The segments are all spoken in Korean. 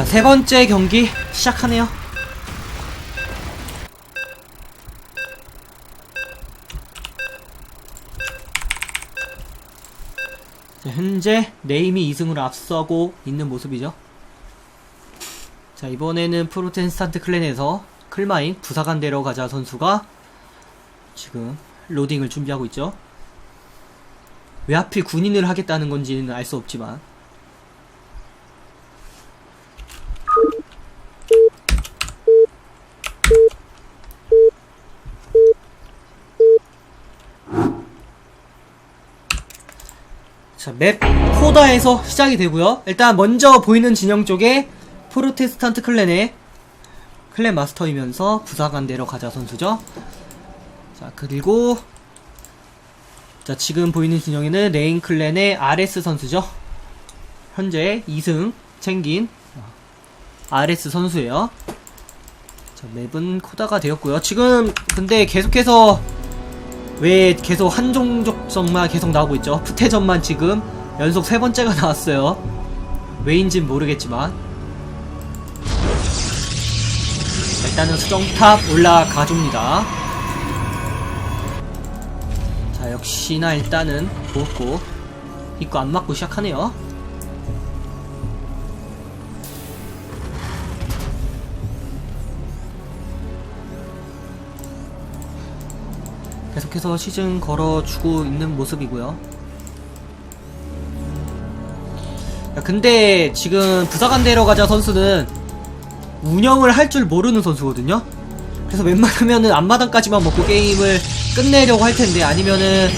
자, 세 번째 경기 시작하네요. 자, 현재 네임이 2승으로 앞서고 있는 모습이죠. 자, 이번에는 프로테스탄트 클랜에서 클마인 부사관 데려 가자 선수가 지금 로딩을 준비하고 있죠. 왜 하필 군인을 하겠다는 건지는 알 수 없지만 자, 맵 포다에서 시작이 되고요. 일단 먼저 보이는 진영 쪽에 프로테스탄트 클랜의 클랜 마스터이면서 부사관 데려 가자 선수죠. 자, 그리고 자, 지금 보이는 진영에는 레인 클랜의 RS 선수죠. 현재 2승 챙긴 RS 선수예요. 자, 맵은 코다가 되었고요. 지금 근데 계속해서 왜 계속 한종 족전만 계속 나오고 있죠? 푸테전만 지금 연속 세 번째가 나왔어요. 왜인진 모르겠지만 자, 일단은 수정탑 올라가줍니다. 자 역시나 일단은 부었고 입구 안 맞고 시작하네요. 계속해서 시즌 걸어주고 있는 모습이고요. 야, 근데 지금 부사관 데려가자 선수는 운영을 할 줄 모르는 선수거든요. 그래서 웬만하면은 앞마당까지만 먹고 게임을 끝내려고 할 텐데 아니면은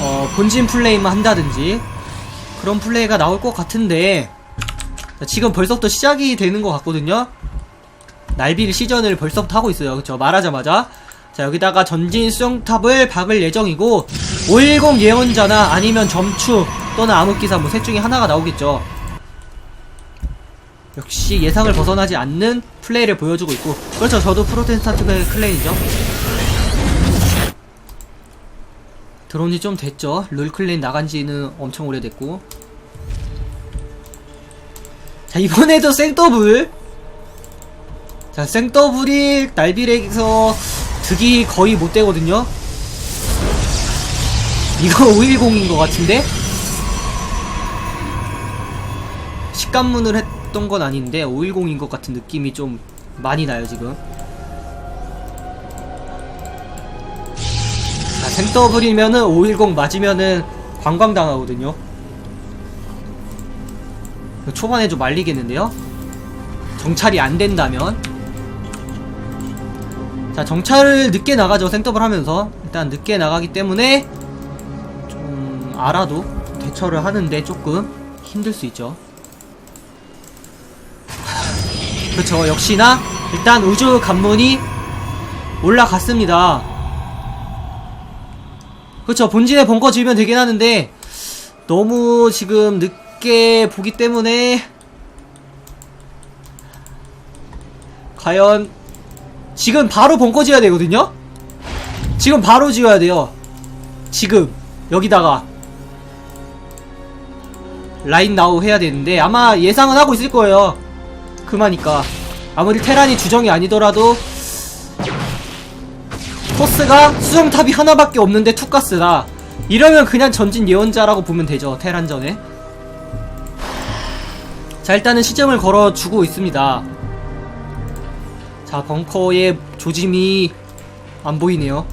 어, 본진 플레이만 한다든지 그런 플레이가 나올 것 같은데 자, 지금 벌써부터 시작이 되는 것 같거든요. 날빌 시전을 벌써부터 하고 있어요. 그쵸 말하자마자 자 여기다가 전진 수정탑을 박을 예정이고 510 예언자나 아니면 점추 또는 암흑기사 뭐 셋 중에 하나가 나오겠죠. 역시 예상을 벗어나지 않는 플레이를 보여주고 있고 그렇죠. 저도 프로테스탄트 클랜이죠. 지좀 됐죠. 룰 클랜 나간 지는 엄청 오래됐고. 자 이번에도 생더블. 자 생더블이 날빌에서 득이 거의 못 되거든요. 이거 510인 것 같은데? 식감문을 했던 건 아닌데 510인 것 같은 느낌이 좀 많이 나요 지금. 자, 생더블이면은 510 맞으면은 관광당하거든요. 초반에 좀 말리겠는데요? 정찰이 안 된다면 자 정찰을 늦게 나가죠. 생더블 하면서. 일단 늦게 나가기 때문에 좀 알아도 대처를 하는데 조금 힘들 수 있죠. 그렇죠. 역시나 일단 우주 관문이 올라갔습니다. 그렇죠. 본진에 벙커 지으면 되긴 하는데 너무 지금 늦게 보기 때문에 과연 지금 바로 벙커 지어야 되거든요? 지금 바로 지어야 돼요. 지금 여기다가 라인 나우 해야 되는데 아마 예상은 하고 있을 거예요. 그마니까 아무리 테란이 주정이 아니더라도 토스가 수정탑이 하나밖에 없는데 투가스다. 이러면 그냥 전진 예언자라고 보면 되죠. 테란전에. 자 일단은 시점을 걸어주고 있습니다. 자 벙커의 조짐이 안 보이네요.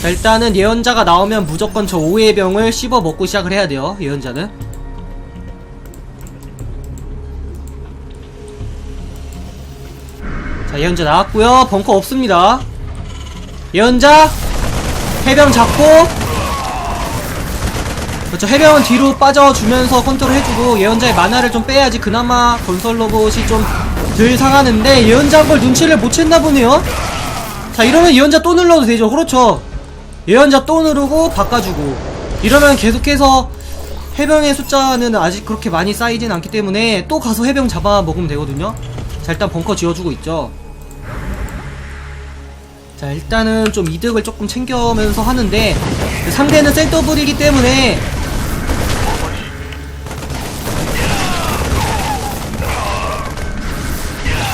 자 일단은 예언자가 나오면 무조건 저 오해의 병을 씹어 먹고 시작을 해야 돼요 예언자는. 자 예언자 나왔고요. 벙커 없습니다. 예언자 해병 잡고 그렇죠. 해병은 뒤로 빠져주면서 컨트롤 해주고 예언자의 만화를 좀 빼야지 그나마 건설 로봇이 좀 덜 상하는데 예언자 한걸 눈치를 못 챘나 보네요. 자 이러면 예언자 또 눌러도 되죠. 그렇죠. 예언자 또 누르고 바꿔주고. 이러면 계속해서 해병의 숫자는 아직 그렇게 많이 쌓이진 않기 때문에 또 가서 해병 잡아 먹으면 되거든요. 자 일단 벙커 지어주고 있죠. 자 일단은 좀 이득을 조금 챙겨면서 하는데 상대는 센터블이기 때문에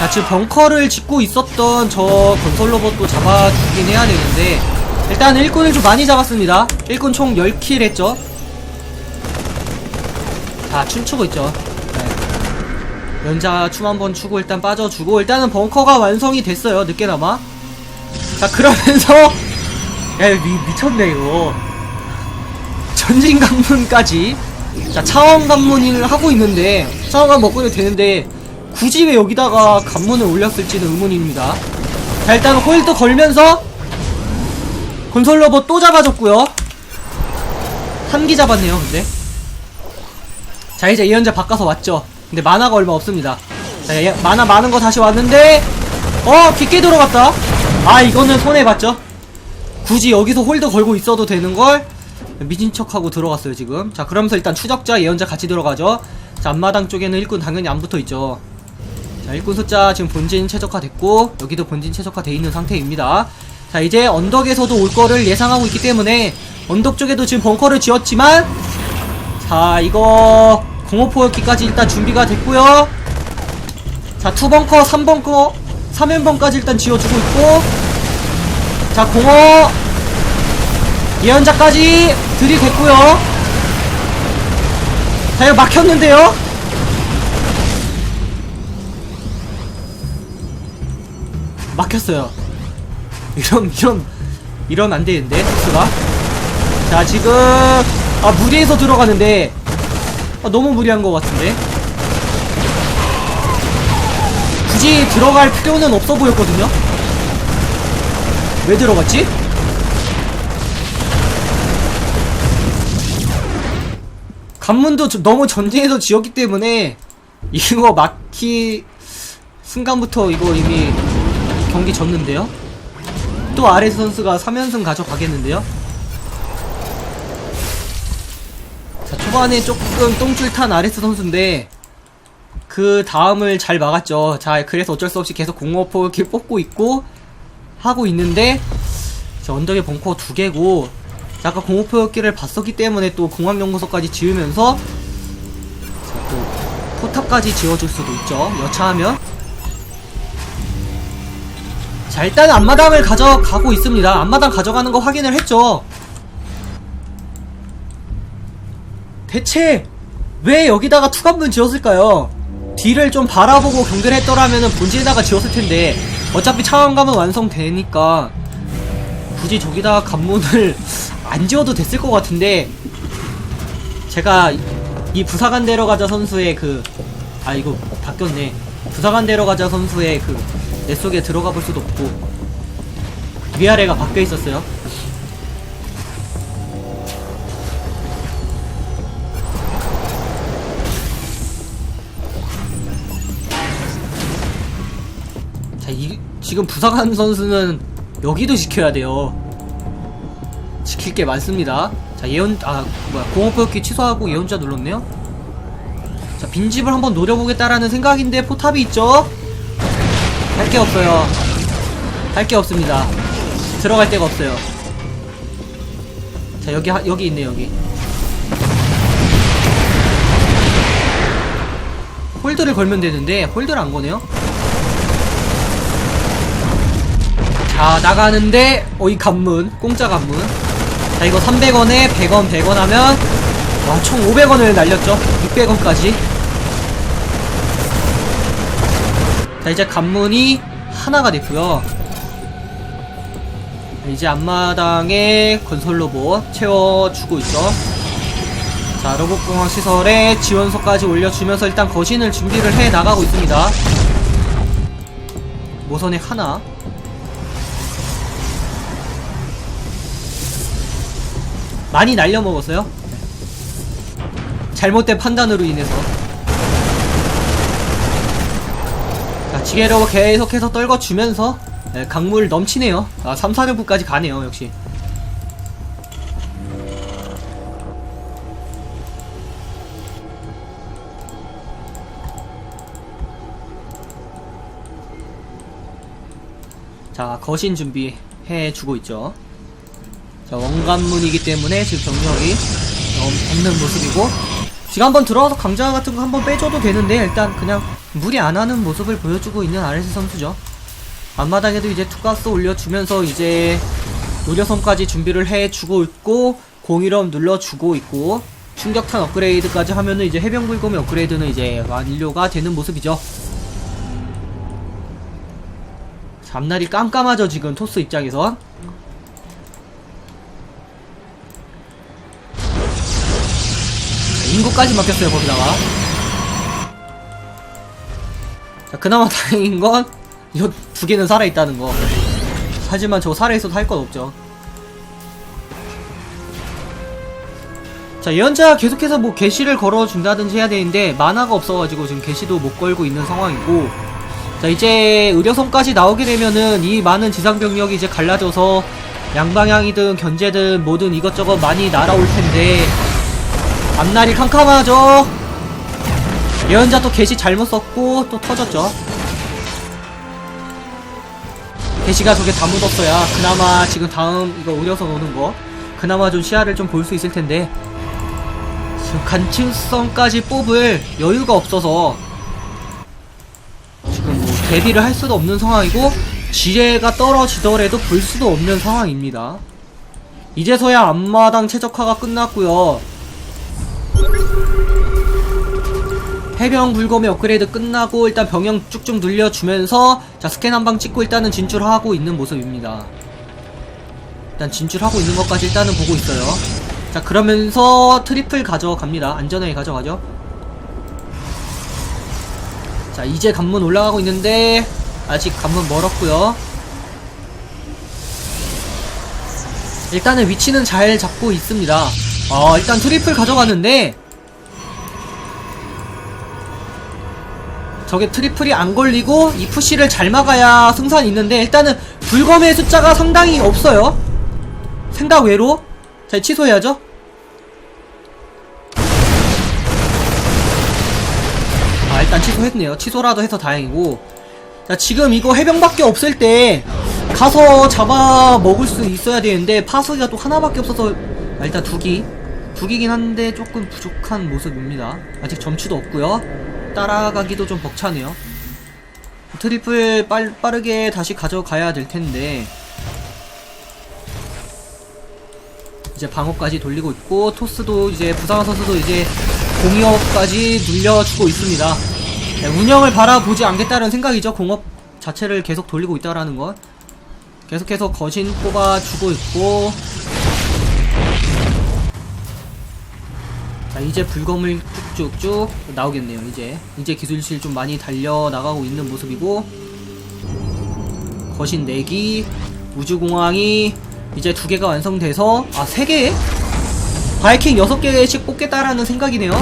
자, 지금 벙커를 짓고 있었던 저 건설 로봇도 잡아주긴 해야 되는데, 일단 일꾼을 좀 많이 잡았습니다. 일꾼 총 10킬 했죠. 자, 춤추고 있죠. 네. 연자 춤 한번 추고 일단 빠져주고, 일단은 벙커가 완성이 됐어요. 늦게나마. 자, 그러면서, 야, 미, 미쳤네, 이거. 전진 관문까지. 자, 차원 관문을 하고 있는데, 차원 관문 먹고 되는데, 굳이 왜 여기다가 관문을 올렸을지는 의문입니다. 자, 일단 홀드 걸면서, 건설 로봇 또 잡아줬고요. 한기 잡았네요, 근데. 자, 이제 예언자 바꿔서 왔죠. 근데 만화가 얼마 없습니다. 자, 예, 만화 많은 거 다시 왔는데, 어, 깊게 들어갔다. 아, 이거는 손해봤죠. 굳이 여기서 홀드 걸고 있어도 되는 걸 미진 척하고 들어갔어요 지금 자 그러면서 일단 추적자 예언자 같이 들어가죠 자 앞마당 쪽에는 일꾼 당연히 안 붙어있죠 자 일꾼 숫자 지금 본진 최적화됐고 여기도 본진 최적화돼 있는 상태입니다. 자 이제 언덕에서도 올 거를 예상하고 있기 때문에 언덕 쪽에도 지금 벙커를 지었지만 자 이거 공호포였기까지 일단 준비가 됐고요. 자 투벙커 3벙커 3연벙까지 일단 지어주고 있고 자 공허 예언자까지 들이댔고요. 자 이거 막혔는데요 막혔어요. 이런 이런 이런 안 되는데 토스가? 자 지금 아 무리해서 들어가는데 아, 너무 무리한 것 같은데? 굳이 들어갈 필요는 없어 보였거든요? 왜 들어갔지? 관문도 좀 너무 전진해서 지었기 때문에 이거 막히 순간부터 이거 이미 경기 졌는데요? 또 아레스 선수가 3연승 가져가겠는데요? 자 초반에 조금 똥줄 탄 아레스 선수인데 그 다음을 잘 막았죠 자 그래서 어쩔 수 없이 계속 공업포 이렇게 뽑고 있고 하고 있는데 자, 언덕에 벙커 두 개고 자, 아까 공호표기를 봤었기 때문에 또 공항연구소까지 지으면서 자, 또 포탑까지 지어줄 수도 있죠 여차하면 자 일단 앞마당을 가져가고 있습니다. 앞마당 가져가는 거 확인을 했죠. 대체 왜 여기다가 투관문 지었을까요? 뒤를 좀 바라보고 경기를 했더라면 본진에다가 지었을 텐데 어차피 차원감은 완성되니까 굳이 저기다가 관문을 안 지어도 됐을 것 같은데 제가 이 부사관 데려가자 선수의 그 아 이거 바뀌었네. 부사관 데려가자 선수의 그 내 속에 들어가 볼 수도 없고 위아래가 바뀌어 있었어요 자, 이, 지금 부사관 선수는 여기도 지켜야 돼요. 지킬 게 많습니다. 자, 예언, 아, 뭐야, 공업포기 취소하고 예언자 눌렀네요? 자, 빈집을 한번 노려보겠다라는 생각인데 포탑이 있죠? 할 게 없어요. 할 게 없습니다. 들어갈 데가 없어요. 자, 여기, 하- 여기 있네, 여기. 홀드를 걸면 되는데, 홀드를 안 거네요? 자 나가는데 어이 관문 공짜 관문 자 이거 300원에 100원 100원 하면 와총 500원을 날렸죠 600원까지 자 이제 관문이 하나가 됐고요 이제 앞마당에 건설 로봇 채워주고 있죠 자 로봇공학 시설에 지원소까지 올려주면서 일단 거신을 준비를 해 나가고 있습니다 모선액 하나 많이 날려먹었어요. 잘못된 판단으로 인해서. 지게로 계속해서 떨궈주면서 네, 강물 넘치네요. 아, 3, 4등부까지 가네요, 역시. 자, 거신 준비 해주고 있죠. 자, 원관문이기 때문에 지금 병력이 없- 없는 모습이고 지금 한번 들어와서 강자 같은 거 한번 빼줘도 되는데 일단 그냥 무리 안 하는 모습을 보여주고 있는 RS 선수죠. 앞마당에도 이제 투가스 올려주면서 이제 노려섬까지 준비를 해주고 있고 공일업 눌러주고 있고 충격탄 업그레이드까지 하면은 이제 해병불곰의 업그레이드는 이제 완료가 되는 모습이죠. 앞날이 깜깜하죠 지금 토스 입장에서 인구까지 막혔어요 거기다가. 자 그나마 다행인 건 이 두 개는 살아있다는 거. 하지만 저 살아있어도 할 건 없죠. 자 예언자 계속해서 뭐 게시를 걸어준다든지 해야 되는데 만화가 없어가지고 지금 게시도 못 걸고 있는 상황이고. 자 이제 의료선까지 나오게 되면은 이 많은 지상병력이 이제 갈라져서 양방향이든 견제든 뭐든 이것저것 많이 날아올 텐데 앞날이 캄캄하죠 예언자 또 게시 잘못 썼고 또 터졌죠 게시가 저게 다 묻었어야 그나마 지금 다음 이거 우려서 노는 거 그나마 좀 시야를 좀 볼 수 있을 텐데 지금 간층성까지 뽑을 여유가 없어서 지금 뭐 대비를 할 수도 없는 상황이고 지뢰가 떨어지더라도 볼 수도 없는 상황입니다. 이제서야 앞마당 최적화가 끝났고요. 해병 불검의 업그레이드 끝나고 일단 병영 쭉쭉 늘려주면서 자 스캔 한 방 찍고 일단은 진출하고 있는 모습입니다. 일단 진출하고 있는 것까지 일단은 보고 있어요. 자 그러면서 트리플 가져갑니다. 안전하게 가져가죠. 자 이제 관문 올라가고 있는데 아직 관문 멀었고요 일단은 위치는 잘 잡고 있습니다 어 일단 트리플 가져갔는데 저게 트리플이 안 걸리고 이 푸시를 잘 막아야 승산이 있는데 일단은 불검의 숫자가 상당히 없어요. 생각 외로. 자 취소해야죠. 아 일단 취소했네요. 취소라도 해서 다행이고. 자 지금 이거 해병밖에 없을 때 가서 잡아 먹을 수 있어야 되는데 파수기가 또 하나밖에 없어서 아, 일단 두기 두기긴 한데 조금 부족한 모습입니다 아직 점추도 없고요 따라가기도 좀 벅차네요 트리플 빨, 빠르게 다시 가져가야 될 텐데 이제 방어까지 돌리고 있고 토스도 이제 부상한 선수도 이제 공이업까지 눌려주고 있습니다. 네, 운영을 바라보지 않겠다는 생각이죠. 공업 자체를 계속 돌리고 있다라는 것. 계속해서 거신 뽑아주고 있고 자 이제 불검을 쭉쭉쭉 나오겠네요. 이제 이제 기술실 좀 많이 달려 나가고 있는 모습이고 거신 4기 우주공항이 이제 두 개가 완성돼서 아 3개? 바이킹 6개씩 뽑겠다라는 생각이네요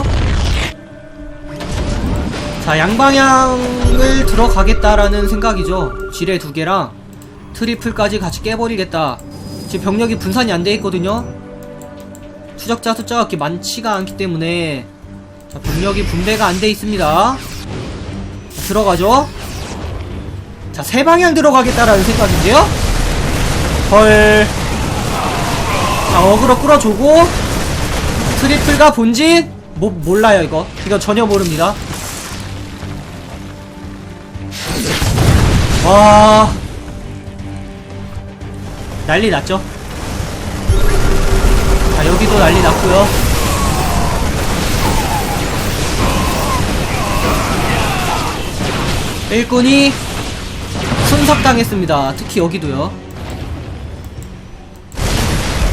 자 양방향을 들어가겠다라는 생각이죠 지뢰 두 개랑 트리플까지 같이 깨버리겠다 지금 병력이 분산이 안 돼 있거든요 추적자 숫자가 그렇게 많지가 않기 때문에 자 병력이 분배가 안 돼 있습니다 자, 들어가죠 자 세 방향 들어가겠다라는 생각인데요 헐. 자, 어그로 끌어주고, 트리플과 본진? 뭐, 몰라요, 이거. 이거 전혀 모릅니다. 와. 난리 났죠? 자, 여기도 난리 났고요 일꾼이 순삭당했습니다. 특히 여기도요.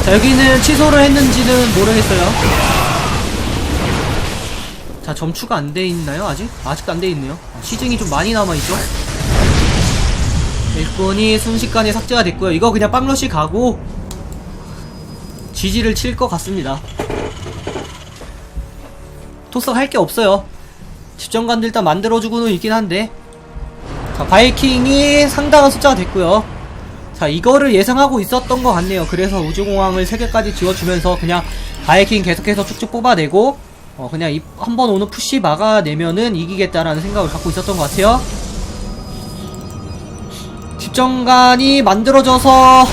자, 여기는 취소를 했는지는 모르겠어요. 자, 점추가 안 돼 있나요, 아직? 아직도 안 돼 있네요. 아, 시즌이 좀 많이 남아있죠? 일꾼이 순식간에 삭제가 됐고요. 이거 그냥 빵러시 가고, 지지를 칠 것 같습니다. 토스가 할 게 없어요. 집정관도 일단 만들어주고는 있긴 한데, 자, 바이킹이 상당한 숫자가 됐고요. 자, 이거를 예상하고 있었던 것 같네요. 그래서 우주공항을 3개까지 지워주면서 그냥 바이킹 계속해서 쭉쭉 뽑아내고, 어, 그냥 한 번 오는 푸시 막아내면은 이기겠다라는 생각을 갖고 있었던 것 같아요. 집정관이 만들어져서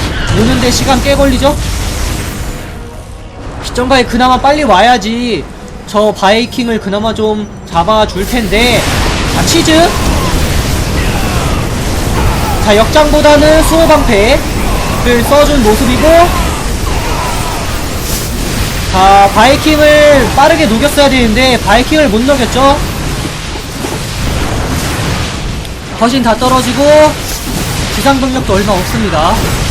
오는데 시간 꽤 걸리죠? 집정관이 그나마 빨리 와야지 저 바이킹을 그나마 좀 잡아줄 텐데, 자, 치즈. 자, 역장보다는 수호 방패를 써준 모습이고, 자, 바이킹을 빠르게 녹였어야 되는데, 바이킹을 못 녹였죠? 거신 다 떨어지고, 지상병력도 얼마 없습니다.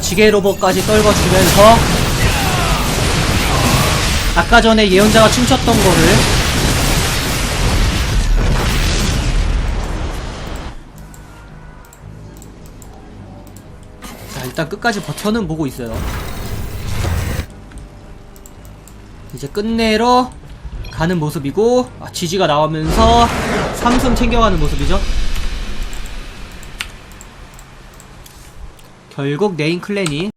자, 지게 로봇까지 떨궈주면서 아까 전에 예언자가 춤췄던 거를 자, 일단 끝까지 버텨는 보고 있어요. 이제 끝내러 가는 모습이고 아, 지지가 나오면서 삼승 챙겨가는 모습이죠. 결국 네인 클랜이